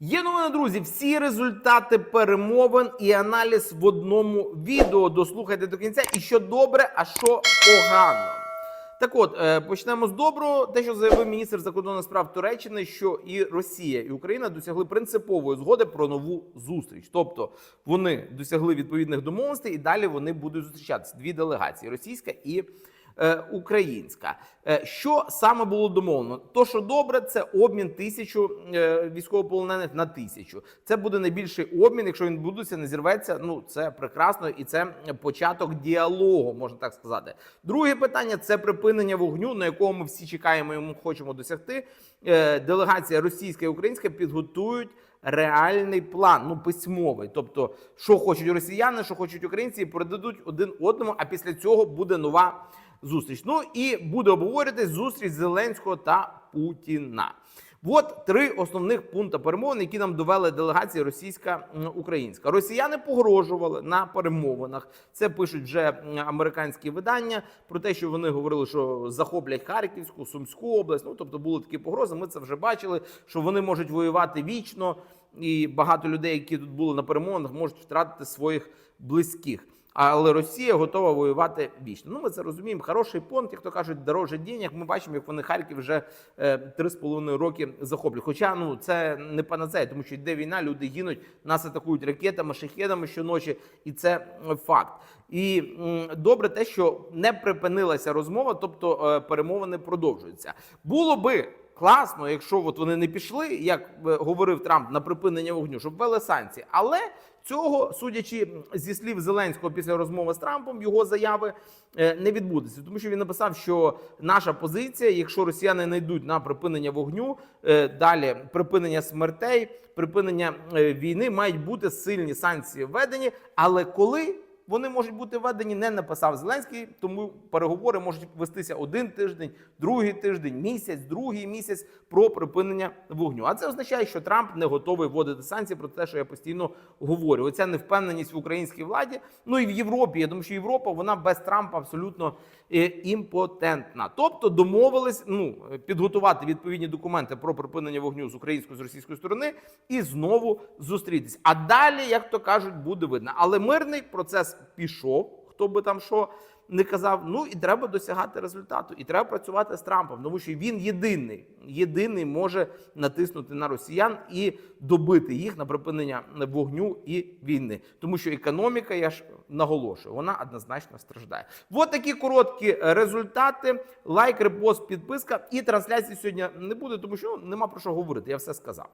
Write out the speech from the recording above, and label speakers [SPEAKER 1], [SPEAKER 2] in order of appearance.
[SPEAKER 1] Є новини, друзі. Всі результати перемовин і аналіз в одному відео. Дослухайте до кінця. І що добре, а що погано. Так от е, почнемо з доброго. Те, що заявив міністр закордонних справ Туреччини, що і Росія, і Україна досягли принципової згоди про нову зустріч. Тобто вони досягли відповідних домовленостей, і далі вони будуть зустрічатися. Дві делегації російська і українська. Е, що саме було домовлено? То, що добре, це обмін тисячу е, військовополонених на тисячу. Це буде найбільший обмін. Якщо він будуться, не зірветься. Ну це прекрасно, і це початок діалогу, можна так сказати. Друге питання це припинення вогню, на якого ми всі чекаємо і ми хочемо досягти. Е, делегація російська і українська підготують. Реальний план, ну письмовий, тобто, що хочуть росіяни, що хочуть українці, і передадуть один одному. А після цього буде нова зустріч. Ну і буде обговорюватись зустріч Зеленського та Путіна. От три основних пункти перемовин, які нам довели делегації російська українська. Росіяни погрожували на перемовинах. Це пишуть вже американські видання про те, що вони говорили, що захоплять Харківську, Сумську область. Ну тобто були такі погрози. Ми це вже бачили, що вони можуть воювати вічно, і багато людей, які тут були на перемовинах, можуть втратити своїх близьких. Але Росія готова воювати вічно. Ну, ми це розуміємо. Хороший понт, як то кажуть, дороже денег. Ми бачимо, як вони Харків вже е, три з половиною роки захоплюють. Хоча ну це не панацея, тому що йде війна, люди гинуть, нас атакують ракетами, шахедами щоночі, і це е, факт. І добре, те, що не припинилася розмова, тобто е, перемовини продовжуються. Було би. Класно, якщо от вони не пішли, як е, говорив Трамп на припинення вогню, щоб ввели санкції. Але цього, судячи зі слів Зеленського після розмови з Трампом, його заяви е, не відбудеться, тому що він написав, що наша позиція, якщо росіяни не йдуть на припинення вогню, е, далі припинення смертей, припинення війни, мають бути сильні санкції введені. Але коли вони можуть бути введені, не написав Зеленський, тому переговори можуть вестися один тиждень, другий тиждень, місяць, другий місяць про припинення вогню. А це означає, що Трамп не готовий вводити санкції про те, що я постійно говорю. Оця невпевненість в українській владі. Ну і в Європі. Я думаю, що Європа вона без Трампа абсолютно е, імпотентна. Тобто домовились ну підготувати відповідні документи про припинення вогню з української з російської сторони і знову зустрітись. А далі, як то кажуть, буде видно. Але мирний процес пішов. Хто би там що не казав. Ну і треба досягати результату, і треба працювати з Трампом, тому що він єдиний, єдиний може натиснути на росіян і добити їх на припинення вогню і війни. Тому що економіка, я ж наголошую, вона однозначно страждає. От такі короткі результати. Лайк, репост, підписка і трансляції сьогодні не буде, тому що ну, нема про що говорити. Я все сказав.